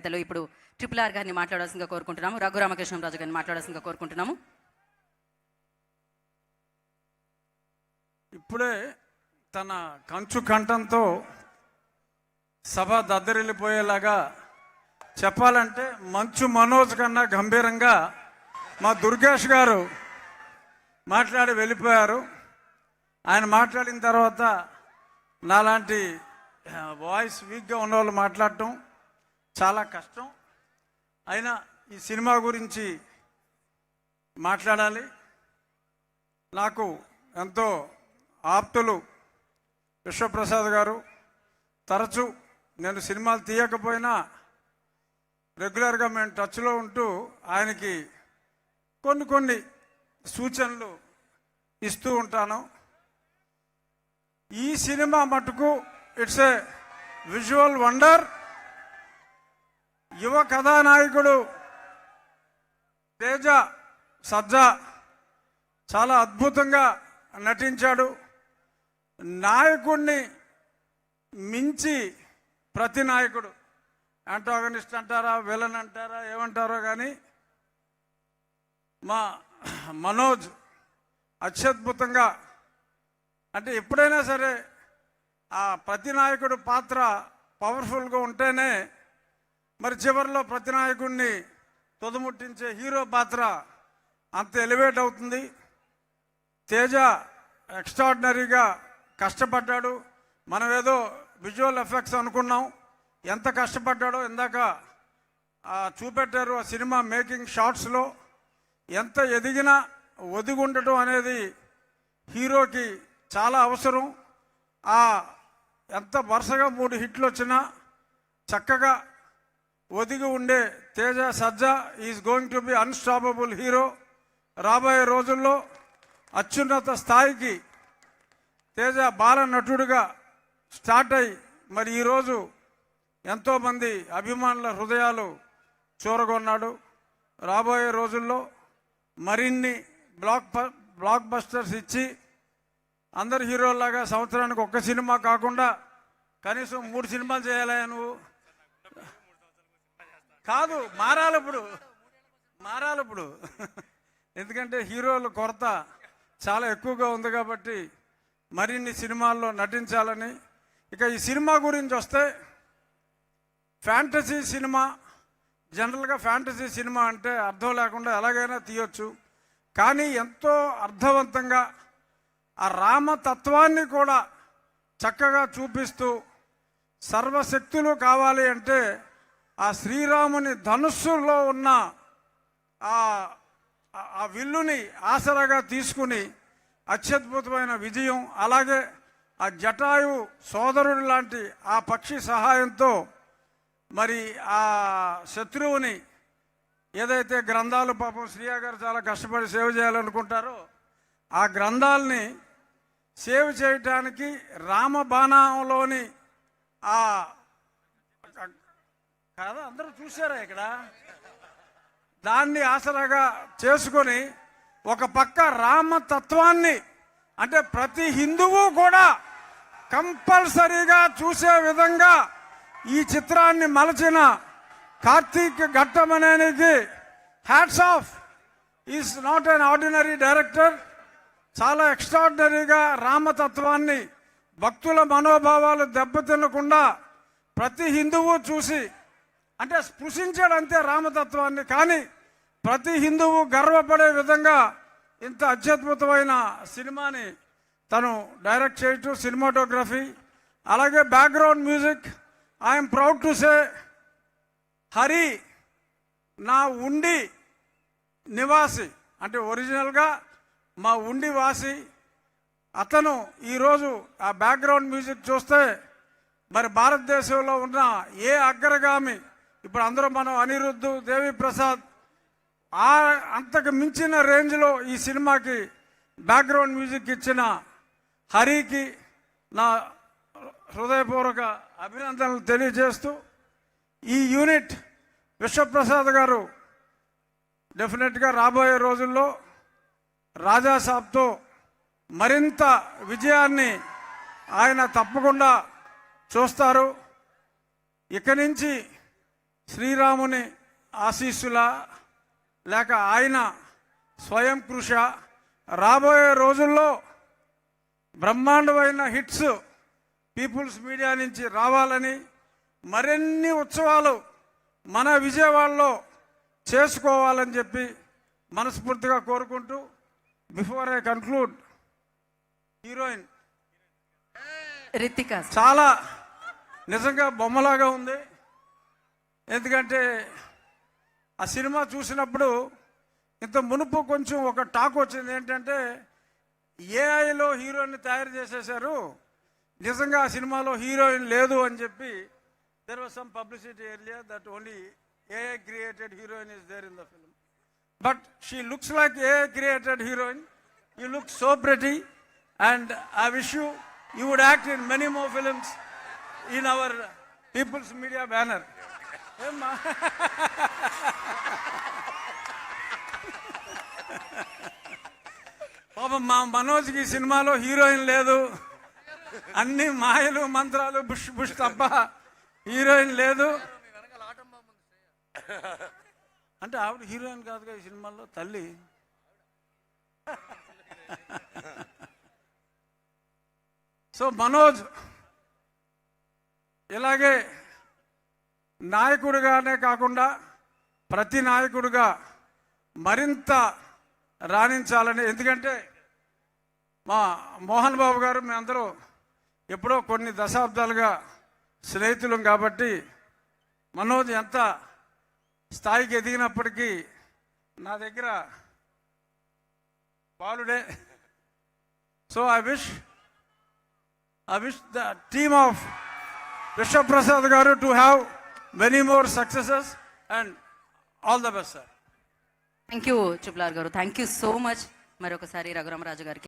పెద్దలు ఇప్పుడు triple R గారిని మాట్లాడాల్సిందిగా కోరుకుంటున్నాము రఘురామకృష్ణరాజు గారిని మాట్లాడాల్సిందిగా కోరుకుంటున్నాము. ఇప్పుడే తన కంచు కంఠంతో సభ దద్దరిల్లిపోయేలాగా చెప్పాలంటే మంచు మనోజ్ కన్నా గంభీరంగా మా దుర్గేష్ గారు మాట్లాడి వెళ్ళిపోయారు. ఆయన మాట్లాడిన తర్వాత నాలాంటి వాయిస్ వీక్గా ఉన్న వాళ్ళు మాట్లాడటం చాలా కష్టం. అయినా ఈ సినిమా గురించి మాట్లాడాలి. నాకు ఎంతో ఆప్తులు విశ్వప్రసాద్ గారు. తరచు నేను సినిమాలు తీయకపోయినా రెగ్యులర్గా మేము టచ్లో ఉంటూ ఆయనకి కొన్ని కొన్ని సూచనలు ఇస్తూ ఉంటాను. ఈ సినిమా మటుకు ఇట్స్ ఏ విజువల్ వండర్. యువ కథానాయకుడు తేజ సజ్జా చాలా అద్భుతంగా నటించాడు. నాయకుడిని మించి ప్రతి నాయకుడు. యాంటాగనిస్ట్ అంటారా విలన్ అంటారా ఏమంటారో కానీ మా మనోజ్ అత్యద్భుతంగా అంటే ఎప్పుడైనా సరే ఆ ప్రతి నాయకుడు పాత్ర పవర్ఫుల్గా ఉంటేనే మరి చివరిలో ప్రతినాయకుడిని తుదముట్టించే హీరో పాత్ర అంత ఎలివేట్ అవుతుంది. తేజ ఎక్స్ట్రాడినరీగా కష్టపడ్డాడు. మనం ఏదో విజువల్ ఎఫెక్ట్స్ అనుకున్నాం. ఎంత కష్టపడ్డాడో ఇందాక ఆ, చూపెట్టారు ఆ సినిమా మేకింగ్ షార్ట్స్లో ఎంత ఎదిగినా ఒదిగుండటం అనేది హీరోకి చాలా అవసరం. ఆ ఎంత వరుసగా మూడు హిట్లు వచ్చినా చక్కగా ఒదిగి ఉండే Teja Sajja is going to be unstoppable hero రాబోయే రోజుల్లో అత్యున్నత స్థాయికి తేజ బాల నటుడిగా స్టార్ట్ అయి మరి ఈరోజు ఎంతోమంది అభిమానుల హృదయాలు చూరగొన్నాడు. రాబోయే రోజుల్లో మరిన్ని బ్లాక్ బ్లాక్ బస్టర్స్ ఇచ్చి అందరు హీరోలాగా సంవత్సరానికి ఒక్క సినిమా కాకుండా కనీసం మూడు సినిమాలు చేయాలా నువ్వు? కాదు మారాలి ఇప్పుడు మారాలి ఇప్పుడు ఎందుకంటే హీరోల కొరత చాలా ఎక్కువగా ఉంది కాబట్టి మరిన్ని సినిమాల్లో నటించాలని. ఇక ఈ సినిమా గురించి వస్తే ఫ్యాంటసీ సినిమా జనరల్గా ఫ్యాంటసీ సినిమా అంటే అర్థం లేకుండా ఎలాగైనా తీయొచ్చు. కానీ ఎంతో అర్థవంతంగా ఆ రామతత్వాన్ని కూడా చక్కగా చూపిస్తూ సర్వశక్తులు కావాలి అంటే ఆ శ్రీరాముని ధనుస్సులో ఉన్న ఆ ఆ విల్లుని ఆసరాగా తీసుకుని అత్యద్భుతమైన విజయం అలాగే ఆ జటాయు సోదరుడు లాంటి ఆ పక్షి సహాయంతో మరి ఆ శత్రువుని ఏదైతే గ్రంథాలు పాపం శ్రీయా గారు చాలా కష్టపడి సేవ చేయాలనుకుంటారో ఆ గ్రంథాలని సేవ్ చేయటానికి రామబాణంలోని ఆ కాదా అందరూ చూశారా ఇక్కడ? దాన్ని ఆసరాగా చేసుకొని ఒక పక్క రామతత్వాన్ని అంటే ప్రతి హిందువు కూడా కంపల్సరీగా చూసే విధంగా ఈ చిత్రాన్ని మలచిన కార్తీక్ అనేది hats off is not an ordinary director చాలా ఎక్స్ట్రాడినరీగా రామతత్వాన్ని భక్తుల మనోభావాలు దెబ్బతినకుండా ప్రతి హిందువు చూసి అంటే స్పృశించాడు అంతే రామతత్వాన్ని. కానీ ప్రతి హిందువు గర్వపడే విధంగా ఇంత అత్యద్భుతమైన సినిమాని తను డైరెక్ట్ చేయటం సినిమాటోగ్రఫీ అలాగే background music. I'm proud to say Hari నా ఉండి నివాసి. అంటే ఒరిజినల్గా మా ఉండి వాసి. అతను ఈరోజు ఆ బ్యాక్గ్రౌండ్ మ్యూజిక్ చూస్తే మరి భారతదేశంలో ఉన్న ఏ అగ్రగామి ఇప్పుడు అందరూ మనం అనిరుద్ధు దేవి ప్రసాద్ ఆ అంతకు మించిన రేంజ్లో ఈ సినిమాకి బ్యాక్గ్రౌండ్ మ్యూజిక్ ఇచ్చిన హరికి నా హృదయపూర్వక అభినందనలు తెలియజేస్తూ ఈ యూనిట్ విశ్వప్రసాద్ గారు డెఫినెట్గా రాబోయే రోజుల్లో రాజాసాబ్తో మరింత విజయాన్ని ఆయన తప్పకుండా చూస్తారు. ఇక నుంచి శ్రీరాముని ఆశీస్సుల లేక ఆయన స్వయం కృష రాబోయే రోజుల్లో బ్రహ్మాండమైన హిట్స్ పీపుల్స్ మీడియా నుంచి రావాలని మరిన్ని ఉత్సవాలు మన విజయవాడలో చేసుకోవాలని చెప్పి మనస్ఫూర్తిగా కోరుకుంటూ before I conclude heroine. Ritika చాలా నిజంగా బొమ్మలాగా ఉంది. ఎందుకంటే ఆ సినిమా చూసినప్పుడు ఇంత మునుపు కొంచెం ఒక టాక్ వచ్చింది. ఏంటంటే ఏఐలో హీరోయిన్ తయారు చేసేశారు. నిజంగా ఆ సినిమాలో హీరోయిన్ లేదు అని చెప్పి there was some publicity area that only AI created heroine is there in the film but she looks like a created heroine you look so pretty and I wish you you would act in many more films in our people's media banner ఏమ్మా? పాపం మా మనోజ్కి ఈ సినిమాలో heroine లేదు. అన్ని మాయలు మంత్రాలు bush bush తప్ప హీరోయిన్ లేదు. అంటే ఆవిడ హీరోయిన్ కాదుగా ఈ సినిమాలో తల్లి. సో మనోజ్ ఇలాగే నాయకుడిగానే కాకుండా ప్రతి నాయకుడిగా మరింత రాణించాలని ఎందుకంటే మా మోహన్ బాబు గారు మేమందరూ ఎప్పుడో కొన్ని దశాబ్దాలుగా స్నేహితులం కాబట్టి మనోజ్ ఎంత స్థాయికి ఎదిగినప్పటికీ నా దగ్గర బాలుడే. So I wish I wish the team of Vishwaprasad గారు to have many more successes and all the best sir thank you చుప్లార్ గారు థ్యాంక్ యూ సో మచ్ మరొకసారి రఘురామరాజు గారికి